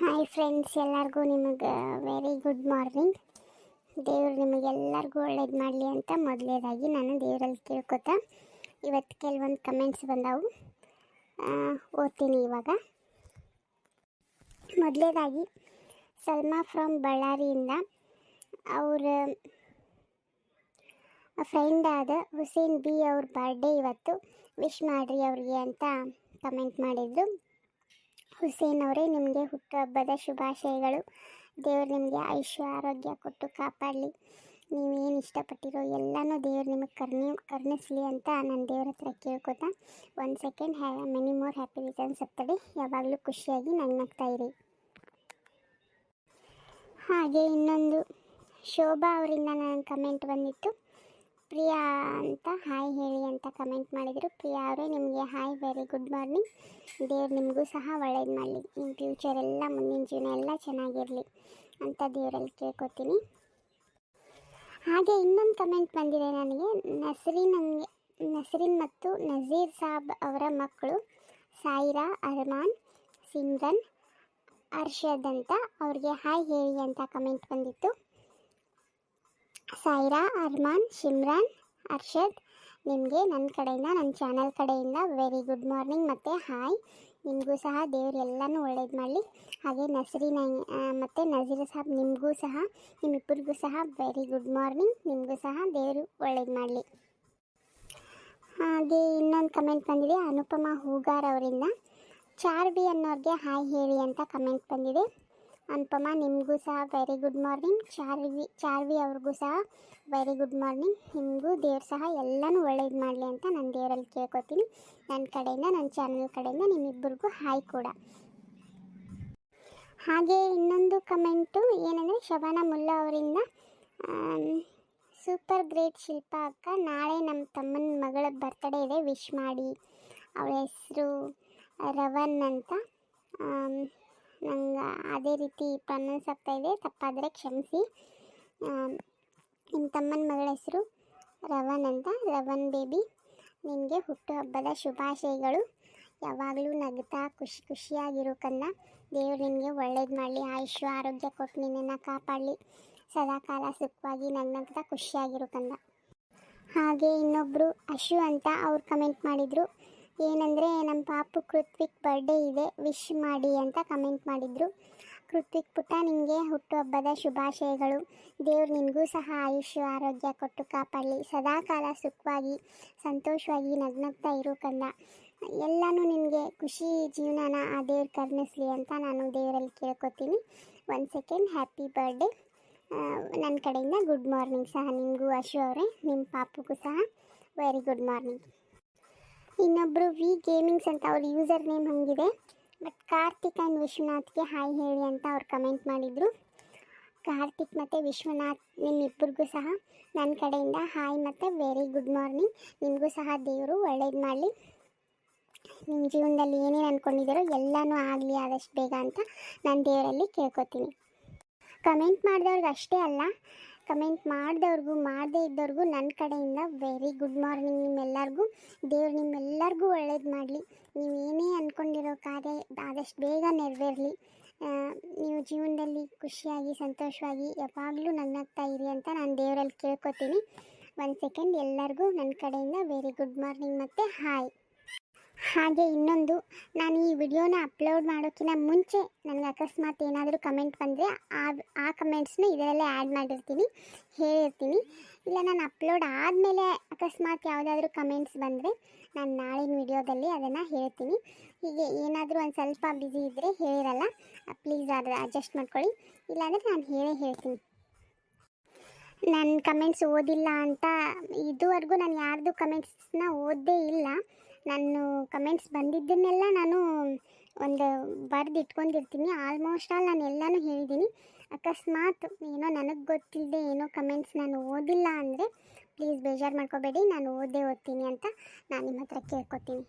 Hi friends ಎಲ್ಲರಿಗೂ ನಿಮಗೆ very good morning ದೇವರು ನಿಮಗೆಲ್ಲರಿಗೂ ಒಳ್ಳೇದು ಮಾಡಲಿ ಅಂತ ಮೊದಲೇದಾಗಿ ನಾನು ದೇವರಲ್ಲಿ ಕೇಳ್ಕೊತಾ ಇವತ್ತು ಕೆಲವೊಂದು ಕಮೆಂಟ್ಸ್ ಬಂದವು. ಓದ್ತೀನಿ ಇವಾಗ. ಮೊದಲೇದಾಗಿ ಸಲ್ಮಾ ಫ್ರಮ್ ಬಳ್ಳಾರಿಯಿಂದ ಅವ್ರ ಫ್ರೆಂಡ್ ಆದ ಹುಸೇನ್ ಬಿ ಅವ್ರ ಬರ್ಡೇ ಇವತ್ತು. ವಿಶ್ ಮಾಡಿರಿ ಅವ್ರಿಗೆ ಅಂತ ಕಮೆಂಟ್ ಮಾಡಿದರು ಹುಸೇನ್ ಅವರೇ ನಿಮಗೆ ಹುಟ್ಟುಹಬ್ಬದ ಶುಭಾಶಯಗಳು. ದೇವರು ನಿಮಗೆ ಆಯುಷ್ಯ, ಆರೋಗ್ಯ ಕೊಟ್ಟು ಕಾಪಾಡಲಿ. ನೀವೇನು ಇಷ್ಟಪಟ್ಟಿರೋ ಎಲ್ಲನೂ ದೇವರು ನಿಮಗೆ ಕರ್ಣಿ, ಕರ್ಣಿಸ್ಲಿ ಅಂತ ನಾನು ದೇವ್ರ ಹತ್ರ ಕೇಳ್ಕೊತಾ, ಒಂದು ಸೆಕೆಂಡ್, ಹ್ಯಾ, ಮೆನಿ ಮೋರ್ ಹ್ಯಾಪಿ ರಿಟರ್ನ್ಸ್ ಆಗ್ತದೆ. ಯಾವಾಗಲೂ ಖುಷಿಯಾಗಿ ನಗ್ನಗ್ತಾ ಇರಿ. ಹಾಗೆ ಇನ್ನೊಂದು, ಶೋಭಾ ಅವರಿಂದ ನನ್ನ ಕಮೆಂಟ್ ಬಂದಿತ್ತು. ಪ್ರಿಯಾ ಅಂತ ಹಾಯ್ ಹೇಳಿ ಅಂತ ಕಮೆಂಟ್ ಮಾಡಿದರು. ಪ್ರಿಯಾ ಅವರೇ, ನಿಮಗೆ ಹಾಯ್ ವೆರಿ ಗುಡ್ ಮಾರ್ನಿಂಗ್ ದೇವ್ರು ನಿಮಗೂ ಸಹ ಒಳ್ಳೇದು ಮಾಡಲಿ. ನಿಮ್ಮ ಫ್ಯೂಚರ್ ಎಲ್ಲ, ಮುಂದಿನ ಜೀವನ ಎಲ್ಲ ಚೆನ್ನಾಗಿರಲಿ ಅಂತ ದೇವರಲ್ಲಿ ಕೇಳ್ಕೊತೀನಿ. ಹಾಗೆ ಇನ್ನೊಂದು ಕಮೆಂಟ್ ಬಂದಿದೆ ನನಗೆ. ನಸರೀನ್ ನನಗೆ ನಸ್ರೀನ್ ಮತ್ತು ನಜೀರ್ ಸಾಬ್ ಅವರ ಮಕ್ಕಳು ಸಾಯಿರಾ, ಅರ್ಮಾನ್, ಸಿಮ್ರನ್ ಅರ್ಷದ್ ಅಂತ ಅವ್ರಿಗೆ ಹಾಯ್ ಹೇಳಿ ಅಂತ ಕಮೆಂಟ್ ಬಂದಿತ್ತು. ಸಾಯಿರಾ, ಅರ್ಮಾನ್ ಶಿಮ್ರಾನ್ ಅರ್ಷದ್, ನಿಮಗೆ ನನ್ನ ಕಡೆಯಿಂದ ನನ್ನ ಚಾನಲ್ ಕಡೆಯಿಂದ ವೆರಿ ಗುಡ್ ಮಾರ್ನಿಂಗ್ ಮತ್ತು ಹಾಯ್ ನಿಮಗೂ ಸಹ ದೇವ್ರು ಎಲ್ಲನೂ ಒಳ್ಳೇದು ಮಾಡಲಿ. ಹಾಗೆ ನಸ್ರಿನ ಮತ್ತು ನಜೀರ್ ಸಾಬ್ ನಿಮಗೂ ಸಹ ನಿಮ್ಮಿಬ್ಬರಿಗೂ ಸಹ ವೆರಿ ಗುಡ್ ಮಾರ್ನಿಂಗ್ ನಿಮಗೂ ಸಹ ದೇವರು ಒಳ್ಳೇದು ಮಾಡಲಿ. ಹಾಗೆ ಇನ್ನೊಂದು ಕಮೆಂಟ್ ಬಂದಿದೆ, ಅನುಪಮಾ ಹೂಗಾರ್ ಅವರಿಂದ. ಚಾರ್ವಿ ಅನ್ನೋರಿಗೆ ಹಾಯ್ ಹೇಳಿ ಅಂತ ಕಮೆಂಟ್ ಬಂದಿದೆ. ಅನುಪಮ, ನಿಮಗೂ ಸಹ very good morning Charvi Charvi ಅವ್ರಿಗೂ ಸಹ ವೆರಿ ಗುಡ್ ಮಾರ್ನಿಂಗ್ ನಿಮಗೂ ದೇವ್ರು ಸಹ ಎಲ್ಲನೂ ಒಳ್ಳೇದು ಮಾಡಲಿ ಅಂತ ನಾನು ದೇವರಲ್ಲಿ ಕೇಳ್ಕೊತೀನಿ. ನನ್ನ ಕಡೆಯಿಂದ ನನ್ನ ಚಾನಲ್ ಕಡೆಯಿಂದ ನಿಮ್ಮಿಬ್ಬರಿಗೂ ಹಾಯ್ ಕೂಡ. ಹಾಗೆ ಇನ್ನೊಂದು ಕಮೆಂಟು ಏನಂದರೆ ಶಬಾನ ಮುಲ್ಲಾ ಅವರಿಂದ ಸೂಪರ್ ಗ್ರೇಟ್ ಶಿಲ್ಪ ಅಕ್ಕ, ನಾಳೆ ನಮ್ಮ ತಮ್ಮನ ಮಗಳ ಬರ್ತಡೇ ಇದೆ ವಿಶ್ ಮಾಡಿ. ಅವಳ ಹೆಸರು ರವನ್ ಅಂತ. ನಂಗೆ ಅದೇ ರೀತಿ ಪ್ರೊನೌನ್ಸ್ ಇದೆ ತಪ್ಪಾದರೆ ಕ್ಷಮಿಸಿ. ನಿಮ್ಮ ತಮ್ಮನ ಮಗಳ ಹೆಸರು ರವನ್ ಅಂತ. ರವನ್ ಬೇಬಿ, ನಿನಗೆ ಹುಟ್ಟುಹಬ್ಬದ ಶುಭಾಶಯಗಳು. ಯಾವಾಗಲೂ ನಗ್ತಾ, ಖುಷಿ ಖುಷಿಯಾಗಿರೋ ಕಂದ. ದೇವರು ನಿಮಗೆ ಒಳ್ಳೇದು ಮಾಡಲಿ. ಆಯುಷ್ಯ, ಆರೋಗ್ಯ ಕೊಟ್ಟು ನಿನ್ನನ್ನು ಕಾಪಾಡಲಿ. ಸದಾಕಾಲ ಸುಖವಾಗಿ ನಗ್ನಗ್ತಾ ಖುಷಿಯಾಗಿರೋ ಕಂದ. ಹಾಗೆ ಇನ್ನೊಬ್ಬರು ಅಶು ಅಂತ ಅವ್ರು ಕಮೆಂಟ್ ಮಾಡಿದರು. ಏನಂದರೆ ನಮ್ಮ ಪಾಪು ಕೃತ್ವಿಕ್ ಬರ್ಡೇ ಇದೆ ವಿಶ್ ಮಾಡಿ ಅಂತ ಕಮೆಂಟ್ ಮಾಡಿದರು. ಕೃತ್ವಿಕ್ ಪುಟ್ಟ, ನಿಮಗೆ ಹುಟ್ಟುಹಬ್ಬದ ಶುಭಾಶಯಗಳು. ದೇವ್ರು ನಿನಗೂ ಸಹ ಆಯುಷ್ಯ ಆರೋಗ್ಯ ಕೊಟ್ಟು ಕಾಪಾಡಲಿ. ಸದಾಕಾಲ ಸುಖವಾಗಿ, ಸಂತೋಷವಾಗಿ ನಗ್ನಗ್ತಾ ಇರೋ ಕಂದ. ಎಲ್ಲನೂ ನಿಮಗೆ ಖುಷಿ ಜೀವನನ ಆ ದೇವ್ರು ಕರ್ಣಿಸ್ಲಿ ಅಂತ ನಾನು ದೇವರಲ್ಲಿ ಕೇಳ್ಕೊತೀನಿ. ಒಂದು ಸೆಕೆಂಡ್ ಹ್ಯಾಪಿ ಬರ್ಡೇ ನನ್ನ ಕಡೆಯಿಂದ ಗುಡ್ ಮಾರ್ನಿಂಗ್ ಸಹ ನಿಮಗೂ, ಅಶು ಅವರೇ. ನಿಮ್ಮ ಪಾಪುಗೂ ಸಹ ವೆರಿ ಗುಡ್ ಮಾರ್ನಿಂಗ್ ಇನ್ನೊಬ್ಬರು ವಿ ಗೇಮಿಂಗ್ಸ್ ಅಂತ ಅವ್ರ ಯೂಸರ್ ನೇಮ್ ಹಂಗಿದೆ. ಬಟ್ ಕಾರ್ತಿಕ್ ಆ್ಯಂಡ್ ವಿಶ್ವನಾಥ್ಗೆ ಹಾಯ್ ಹೇಳಿ ಅಂತ ಅವ್ರು ಕಮೆಂಟ್ ಮಾಡಿದರು. ಕಾರ್ತಿಕ್ ಮತ್ತು ವಿಶ್ವನಾಥ್ ನಿಮ್ಮಿಬ್ಬರಿಗೂ ಸಹ ನನ್ನ ಕಡೆಯಿಂದ ಹಾಯ್ ಮತ್ತು ವೆರಿ ಗುಡ್ ಮಾರ್ನಿಂಗ್ ನಿಮಗೂ ಸಹ ದೇವರು ಒಳ್ಳೇದು ಮಾಡಲಿ. ನಿಮ್ಮ ಜೀವನದಲ್ಲಿ ಏನೇನು ಅಂದ್ಕೊಂಡಿದ್ದೀರೋ ಎಲ್ಲನೂ ಆಗಲಿ ಆದಷ್ಟು ಬೇಗ ಅಂತ ನಾನು ದೇವರಲ್ಲಿ ಕೇಳ್ಕೊತೀನಿ. ಕಮೆಂಟ್ ಮಾಡಿದವ್ರಿಗೆ ಅಷ್ಟೇ ಅಲ್ಲ ಕಮೆಂಟ್ ಮಾಡಿದವ್ರಿಗೂ, ಮಾಡದೇ ಇದ್ದವ್ರಿಗೂ ನನ್ನ ಕಡೆಯಿಂದ ವೆರಿ ಗುಡ್ ಮಾರ್ನಿಂಗ್ ನಿಮ್ಮೆಲ್ಲರಿಗೂ. ದೇವ್ರು ನಿಮ್ಮೆಲ್ಲರಿಗೂ ಒಳ್ಳೇದು ಮಾಡಲಿ. ನೀವು ಏನೇ ಅಂದ್ಕೊಂಡಿರೋ ಕಾರ್ಯ ಆದಷ್ಟು ಬೇಗ ನೆರವೇರಲಿ. ನೀವು ಜೀವನದಲ್ಲಿ ಖುಷಿಯಾಗಿ, ಸಂತೋಷವಾಗಿ ಯಾವಾಗಲೂ ನನ್ನ ಇರಿ ಅಂತ ನಾನು ದೇವರಲ್ಲಿ ಕೇಳ್ಕೊತೀನಿ. ಒಂದು ಸೆಕೆಂಡ್ ಎಲ್ಲರಿಗೂ ನನ್ನ ಕಡೆಯಿಂದ ವೆರಿ ಗುಡ್ ಮಾರ್ನಿಂಗ್ ಮತ್ತು ಹಾಯ್ ಹಾಗೆ ಇನ್ನೊಂದು, ನಾನು ಈ ವಿಡಿಯೋನ ಅಪ್ಲೋಡ್ ಮಾಡೋಕ್ಕಿಂತ ಮುಂಚೆ ನನಗೆ ಅಕಸ್ಮಾತ್ ಏನಾದರೂ ಕಮೆಂಟ್ ಬಂದರೆ ಆ ಆ ಕಮೆಂಟ್ಸ್ನ ಇದರಲ್ಲೇ ಆ್ಯಡ್ ಮಾಡಿರ್ತೀನಿ, ಹೇಳಿರ್ತೀನಿ. ಇಲ್ಲ, ನಾನು ಅಪ್ಲೋಡ್ ಆದಮೇಲೆ ಅಕಸ್ಮಾತ್ ಯಾವುದಾದ್ರೂ ಕಮೆಂಟ್ಸ್ ಬಂದರೆ ನಾನು ನಾಳಿನ ವಿಡಿಯೋದಲ್ಲಿ ಅದನ್ನು ಹೇಳ್ತೀನಿ. ಹೀಗೆ ಏನಾದರೂ ಒಂದು ಸ್ವಲ್ಪ ಬ್ಯುಸಿ ಇದ್ದರೆ ಹೇಳಿರಲ್ಲ ಪ್ಲೀಸ್ ಅದು ಅಡ್ಜಸ್ಟ್ ಮಾಡ್ಕೊಳ್ಳಿ. ಇಲ್ಲಾಂದರೆ ನಾನು ಹೇಳೇ ಹೇಳ್ತೀನಿ. ನನ್ನ ಕಮೆಂಟ್ಸ್ ಓದಿಲ್ಲ ಅಂತ ಇದುವರೆಗೂ ನಾನು ಯಾರ್ದು ಕಮೆಂಟ್ಸ್ನ ಓದ್ದೇ ಇಲ್ಲ. ನಾನು ಕಮೆಂಟ್ಸ್ ಬಂದಿದ್ದನ್ನೆಲ್ಲ ನಾನು ಒಂದು ಬರೆದು ಇಟ್ಕೊಂಡಿರ್ತೀನಿ. ಆಲ್ಮೋಸ್ಟ್ ಆಲ್ ನಾನು ಎಲ್ಲನೂ ಹೇಳಿದ್ದೀನಿ. ಅಕಸ್ಮಾತ್ ಏನೋ ನನಗೆ ಗೊತ್ತಿಲ್ಲದೆ ಏನೋ ಕಮೆಂಟ್ಸ್ ನಾನು ಓದಿಲ್ಲ ಅಂದರೆ ಪ್ಲೀಸ್ ಬೇಜಾರು ಮಾಡ್ಕೋಬೇಡಿ. ನಾನು ಓದೇ ಓದ್ತೀನಿ ಅಂತ ನಾನು ನಿಮ್ಮ ಹತ್ರ ಕೇಳ್ಕೊತೀನಿ.